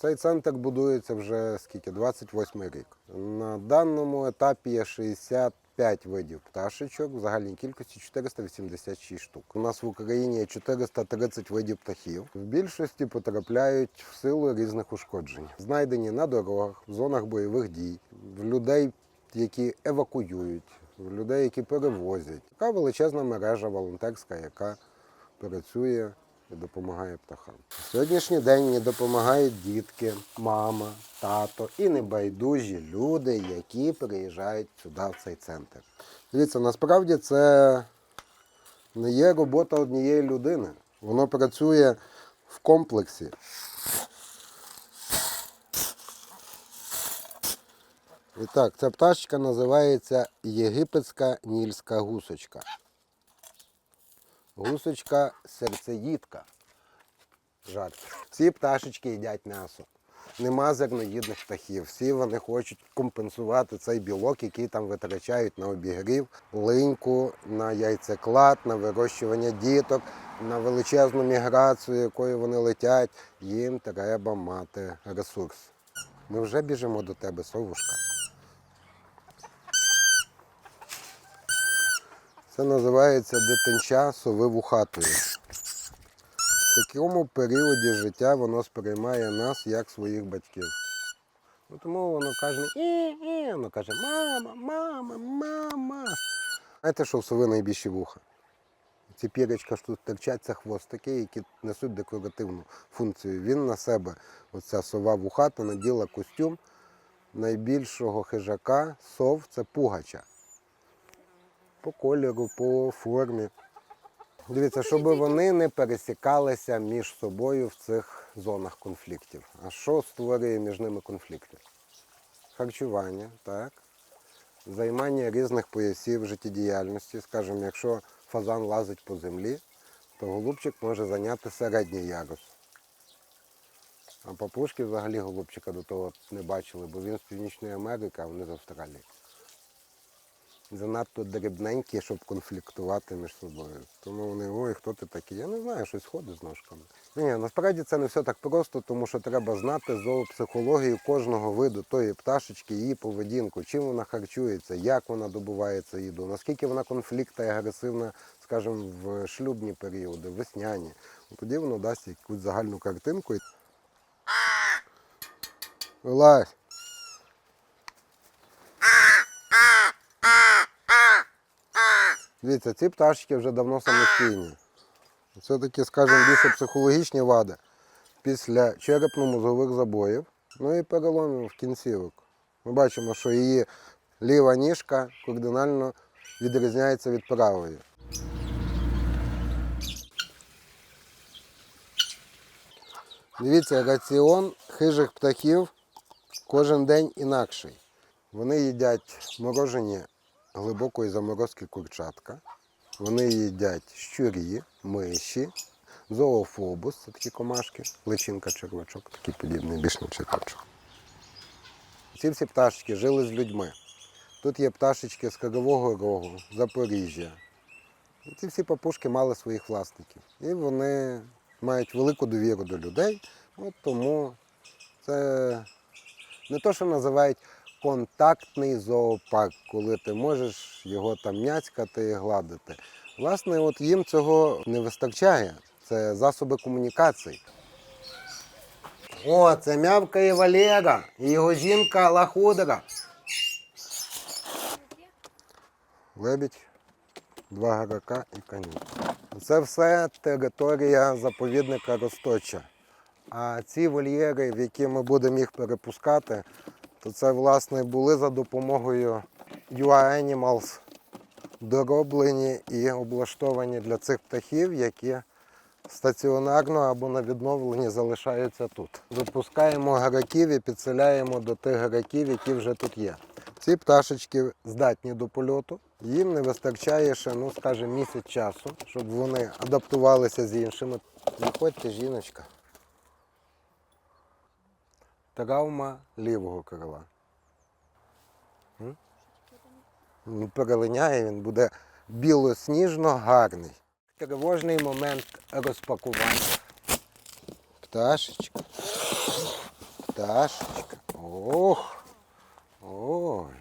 Цей центр будується вже скільки? 28 рік. На даному етапі є 65 видів пташечок, в загальній кількості 486 штук. У нас в Україні є 430 видів птахів. В більшості потрапляють в силу різних ушкоджень. Знайдені на дорогах, в зонах бойових дій, в людей, які евакуюють, в людей, які перевозять. Така величезна мережа волонтерська, яка працює і допомагає птахам. В сьогоднішній день мені допомагають дітки, мама, тато і небайдужі люди, які приїжджають сюди, в цей центр. Дивіться, насправді це не є робота однієї людини. Воно працює в комплексі. І так, ця пташечка називається єгипетська нільська гусочка. Гусочка серцеїдка. Жарт. Всі пташечки їдять м'ясо. Нема зерноїдних птахів. Всі вони хочуть компенсувати цей білок, який там витрачають на обігрів, линьку, на яйцеклад, на вирощування діток, на величезну міграцію, якою вони летять. Їм треба мати ресурс. Ми вже біжимо до тебе, совушка. Це називається дитинча сови вухатої. В такому періоді життя воно сприймає нас як своїх батьків. Ну, тому воно каже, і, воно каже, мама, мама, мама. Знаєте, що в сови найбільші вуха? Ці пірячка що тут терчать, це хвостики, які несуть декоративну функцію. Він на себе, оця сова вухата, наділа костюм найбільшого хижака сов це пугача по кольору, по формі. Дивіться, щоб вони не пересікалися між собою в цих зонах конфліктів. А що створює між ними конфлікти? Харчування, так. Займання різних поясів життєдіяльності. Скажімо, якщо фазан лазить по землі, то голубчик може зайняти середній ярус. А папушки взагалі голубчика до того не бачили, бо він з Північної Америки, а вони з Австралії занадто дрібненькі, щоб конфліктувати між собою. Тому вони, ой, хто ти такий? Я не знаю, щось ходить з ножками. Ні, насправді це не все так просто, тому що треба знати зоопсихологію кожного виду тої пташечки, її поведінку, чим вона харчується, як вона добуває цю їду, наскільки вона конфліктна і агресивна, скажімо, в шлюбні періоди, весняні. Тоді воно дасть якусь загальну картинку. Вилазь. Дивіться, ці пташки вже давно самостійні. Це такі, скажімо, більше психологічні вади після черепно-мозгових забоїв, ну і переломів кінцівок. Ми бачимо, що її ліва ніжка кардинально відрізняється від правої. Дивіться, раціон хижих птахів кожен день інакший. Вони їдять морожені глибокої заморозки курчатка. Вони їдять щурі, миші, зоофобус, це такі комашки, личинка червачок, такий подібний, більш на червачок. Ці всі пташечки жили з людьми. Тут є пташечки з Кривого Рогу, Запоріжжя. І ці всі папушки мали своїх власників. І вони мають велику довіру до людей. От тому це не то, що називають контактний зоопарк, коли ти можеш його там няцькати і гладити. Власне, от їм цього не вистачає. Це засоби комунікації. О, це мявкає Валера і його жінка Лахудра. Лебідь, два гарака і коні. Це все територія заповідника Росточа. А ці вольєри, в які ми будемо їх перепускати, то це власне були за допомогою UA Animals дороблені і облаштовані для цих птахів, які стаціонарно або на відновленні залишаються тут. Випускаємо гараків і підселяємо до тих гараків, які вже тут є. Ці пташечки здатні до польоту. Їм не вистачає ще, ну скажімо, місяць часу, щоб вони адаптувалися з іншими. Заходьте, жіночка. Травма лівого крила. Ну, Перелиняє, він буде білосніжно гарний. Тривожний момент розпакування. Пташечка. Пташечка. Ох. Ой.